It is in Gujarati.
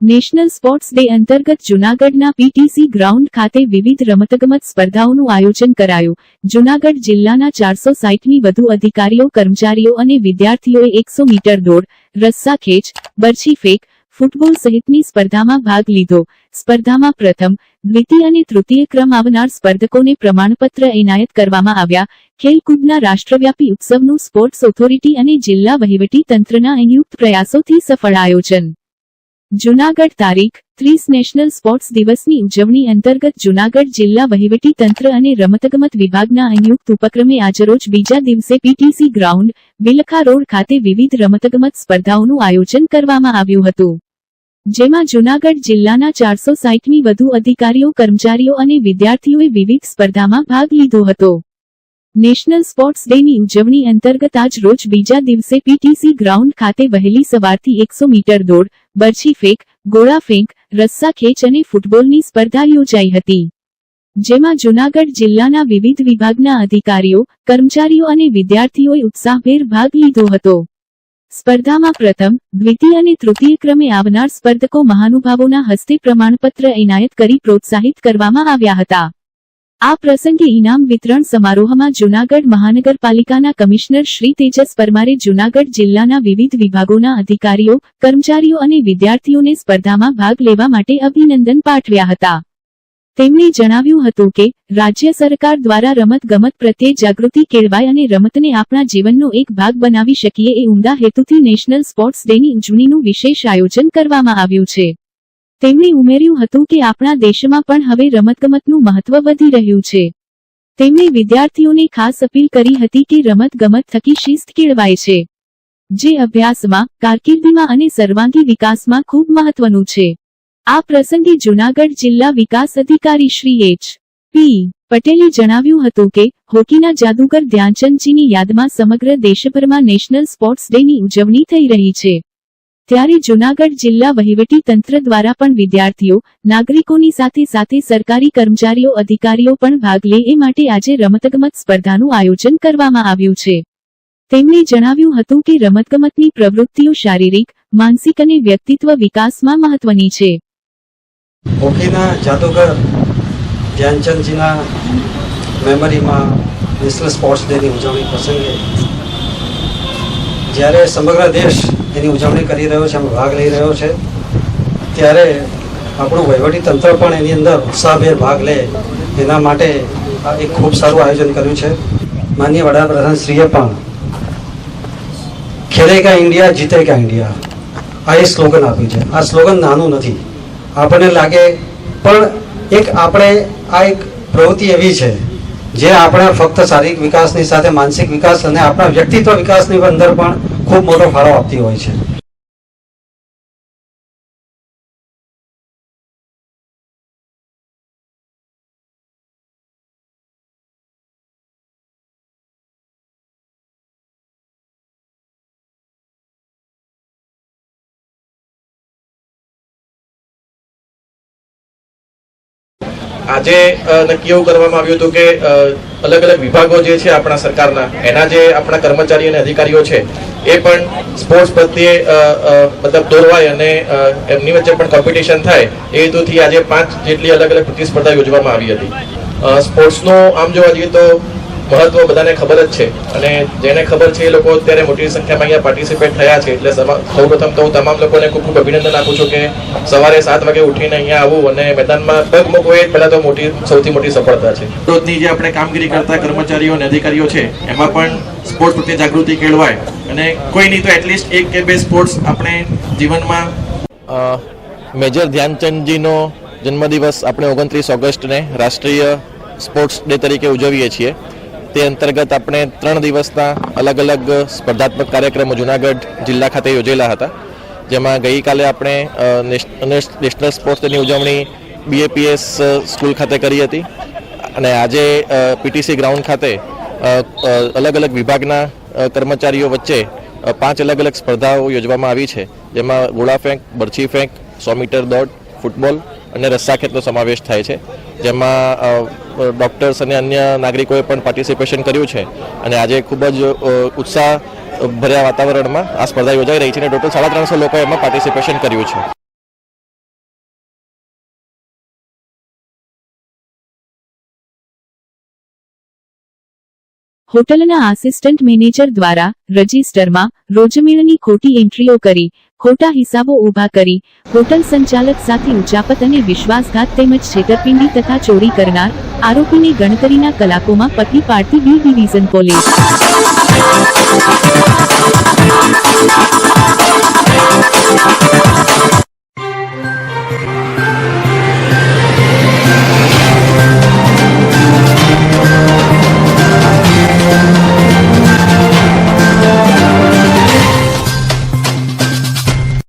નેશનલ સ્પોર્ટ્સ ડે અંતર્ગત જૂનાગઢના પીટીસી ગ્રાઉન્ડ ખાતે વિવિધ રમતગમત સ્પર્ધાઓનું આયોજન કરાયું. જૂનાગઢ જિલ્લાના ચારસો સાહીઠની વધુ અધિકારીઓ, કર્મચારીઓ અને વિદ્યાર્થીઓએ એકસો મીટર દોડ, રસ્સા ખેંચ, બરછી ફેંક, ફૂટબોલ સહિતની સ્પર્ધામાં ભાગ લીધો. સ્પર્ધામાં પ્રથમ, દ્વિતીય અને તૃતીય ક્રમ આવનાર સ્પર્ધકોને પ્રમાણપત્ર એનાયત કરવામાં આવ્યા. ખેલકૂદના રાષ્ટ્રવ્યાપી ઉત્સવનું સ્પોર્ટ્સ ઓથોરિટી અને જિલ્લા વહીવટી તંત્રના સંયુક્ત પ્રયાસોથી સફળ આયોજન જૂનાગઢ તારીખ, ત્રીસ નેશનલ સ્પોર્ટ્સ દિવસની ઉજવણી અંતર્ગત જૂનાગઢ જિલ્લા વહીવટી તંત્ર અને રમતગમત વિભાગના સંયુક્ત ઉપક્રમે આજરોજ બીજા દિવસે પીટીસી ગ્રાઉન્ડ, બિલખા રોડ ખાતે વિવિધ રમતગમત સ્પર્ધાઓનું આયોજન કરવામાં આવ્યું હતું. જેમાં જૂનાગઢ જિલ્લાના ચારસો સાઠની વધુ અધિકારીઓ, કર્મચારીઓ અને વિદ્યાર્થીઓએ વિવિધ સ્પર્ધામાં ભાગ લીધો હતો. નેશનલ સ્પોર્ટ્સ ડેની ઉજવણી અંતર્ગત આજ રોજ બીજા દિવસે પીટીસી ગ્રાઉન્ડ ખાતે વહેલી સવારથી એકસો મીટર દોડ, બરછી ફેંક, ગોળા ફેંક, રસ્સા ખેંચ અને ફૂટબોલની સ્પર્ધા યોજાઈ હતી. જેમાં જૂનાગઢ જિલ્લાના વિવિધ વિભાગના અધિકારીઓ, કર્મચારીઓ અને વિદ્યાર્થીઓએ ઉત્સાહભેર ભાગ લીધો હતો. સ્પર્ધામાં પ્રથમ, દ્વિતીય અને તૃતીય ક્રમે આવનાર સ્પર્ધકો મહાનુભાવોના હસ્તે પ્રમાણપત્ર એનાયત કરી પ્રોત્સાહિત કરવામાં આવ્યા હતા. આ પ્રસંગે ઇનામ વિતરણ સમારોહમાં જૂનાગઢ મહાનગરપાલિકાના કમિશનર શ્રી તેજસ પરમારે જૂનાગઢ જિલ્લાના વિવિધ વિભાગોના અધિકારીઓ, કર્મચારીઓ અને વિદ્યાર્થીઓને સ્પર્ધામાં ભાગ લેવા માટે અભિનંદન પાઠવ્યા હતા. તેમણે જણાવ્યું હતું કે, રાજ્ય સરકાર દ્વારા રમત ગમત પ્રત્યે જાગૃતિ કેળવાય અને રમતને આપણા જીવનનો એક ભાગ બનાવી શકીએ એ ઉમદા હેતુથી નેશનલ સ્પોર્ટ્સ ડેની ઉજવણીનું વિશેષ આયોજન કરવામાં આવ્યું છે. તેમણે ઉમેર્યું હતું કે આપણા દેશમાં પણ હવે રમતગમતનું મહત્વ વધી રહ્યું છે. તેમણે વિદ્યાર્થીઓને ખાસ અપીલ કરી હતી કે રમતગમત થકી શિસ્ત કેળવાય છે, જે અભ્યાસમાં, કારકિર્દીમાં અને સર્વાંગી વિકાસમાં ખૂબ મહત્વનું છે. આ પ્રસંગે જૂનાગઢ જિલ્લા વિકાસ અધિકારી શ્રી એચ. પી. પટેલે જણાવ્યું હતું કે, હોકીના જાદુગર ધ્યાનચંદજીની યાદમાં સમગ્ર દેશભરમાં નેશનલ સ્પોર્ટ્સ ડેની ઉજવણી થઈ રહી છે. ત્યારે જૂનાગઢ જિલ્લા વહીવટી તંત્ર દ્વારા પણ વિદ્યાર્થીઓ, નાગરિકોની સાથે સાથે સરકારી કર્મચારીઓ, અધિકારીઓ પણ ભાગ લે એ માટે આજે રમતગમત સ્પર્ધાનું આયોજન કરવામાં આવ્યું છે. તેમણે જણાવ્યું હતું કે રમતગમતની પ્રવૃત્તિઓ શારીરિક, માનસિક અને વ્યક્તિત્વ વિકાસમાં મહત્વની છે. ધ્યાનચંદજીના મેમરીમાં નેશનલ સ્પોર્ટ્સ ડેની ઉજવણી પ્રસંગે જ્યારે સમગ્ર દેશ એની ઉજવણી કરી રહ્યો છે, એમાં ભાગ લઈ રહ્યો છે, ત્યારે આપણું વહીવટી તંત્ર પણ એની અંદર ઉત્સાહભેર ભાગ લે એના માટે એક ખૂબ સારું આયોજન કર્યું છે. માનનીય વડાપ્રધાન શ્રીએ પણ ખેલેગા ઇન્ડિયા જીતેગા ઇન્ડિયા, આ એ સ્લોગન આપ્યું છે. આ સ્લોગન નાનું નથી. આપણને લાગે પણ એક આપણે આ એક પ્રવૃત્તિ એવી છે જે આપણા ફક્ત શારીરિક વિકાસની સાથે, માનસિક વિકાસ અને આપણા વ્યક્તિત્વ વિકાસની અંદર પણ ખૂબ મોટો ફાળો આપતી હોય છે. આજે નક્કી એવું કરવામાં આવ્યું હતું કે અલગ અલગ વિભાગો જે છે આપણા સરકારના, એના જે આપણા કર્મચારી અને અધિકારીઓ છે, એ પણ સ્પોર્ટ્સ પ્રત્યે મતલબ દોરવાય અને એમની વચ્ચે પણ કોમ્પિટિશન થાય, એ હેતુથી આજે પાંચ જેટલી અલગ અલગ પ્રતિસ્પર્ધા યોજવામાં આવી હતી. સ્પોર્ટ્સનું આમ જોવા જઈએ તો મહત્વ બધાને ખબર જ છે. અને જેને ખબર છે એ લોકો અત્યારે મોટી સંખ્યામાં અહીંયા પાર્ટિસિપેટ થયા છે. એટલે સૌ સૌપ્રથમ તો હું તમામ લોકોને ખૂબ ખૂબ અભિનંદન આપું છું કે સવારે સાત વાગે ઉઠીને અહીંયા આવવું અને મેદાનમાં પગ મૂકવું એ પહેલાં તો મોટી સૌથી મોટી સફળતા છે. રોજની જે આપણે કામગીરી કરતા કર્મચારીઓ અને અધિકારીઓ છે એમાં પણ સ્પોર્ટ્સ પ્રત્યે જાગૃતિ કેળવાય. અને કોઈ નહીં તો એટલીસ્ટ એક કે બે સ્પોર્ટ્સ આપણે જીવનમાં મેજર ધ્યાનચંદજીનો જન્મદિવસ આપણે ઓગણત્રીસ ઓગસ્ટને રાષ્ટ્રીય સ્પોર્ટ્સ ડે તરીકે ઉજવીએ છીએ. તે અંતર્ગત આપણે ત્રણ દિવસના અલગ અલગ સ્પર્ધાત્મક કાર્યક્રમો જુનાગઢ જિલ્લા ખાતે યોજેલા હતા. જેમાં ગઈકાલે આપણે નેશનલ સ્પોર્ટ્સ ડેની ઉજવણી બીએપીએસ સ્કૂલ ખાતે કરી હતી. અને આજે પીટીસી ગ્રાઉન્ડ ખાતે અલગ અલગ વિભાગના કર્મચારીઓ વચ્ચે પાંચ અલગ અલગ સ્પર્ધાઓ યોજવામાં આવી છે. જેમાં ગોળા ફેંક, બરછી ફેંક, સો મીટર દોડ, ફૂટબોલ અને રસ્સાખેતનો સમાવેશ થાય છે. જેમાં ડૉક્ટર્સ અને અન્ય નાગરિકોએ પણ પાર્ટિસિપેશન કર્યું છે. અને આજે ખૂબ જ ઉત્સાહ ભર્યા વાતાવરણમાં આ સ્પર્ધા યોજાઈ રહી છે અને ટોટલ સાડા ત્રણસો લોકોએ એમાં પાર્ટિસિપેશન કર્યું છે. હોટલના આસિસ્ટન્ટ મેનેજર દ્વારા રજિસ્ટરમાં રોજમેળની ખોટી એન્ટ્રીઓ કરી, ખોટા હિસાબો ઊભા કરી, હોટલ સંચાલક સાથે ઉચાપત અને વિશ્વાસઘાત તેમજ છેતરપિંડી તથા ચોરી કરનાર આરોપીને ગણતરીના કલાકોમાં પકડી પાડતી બી ડિવિઝન પોલીસ.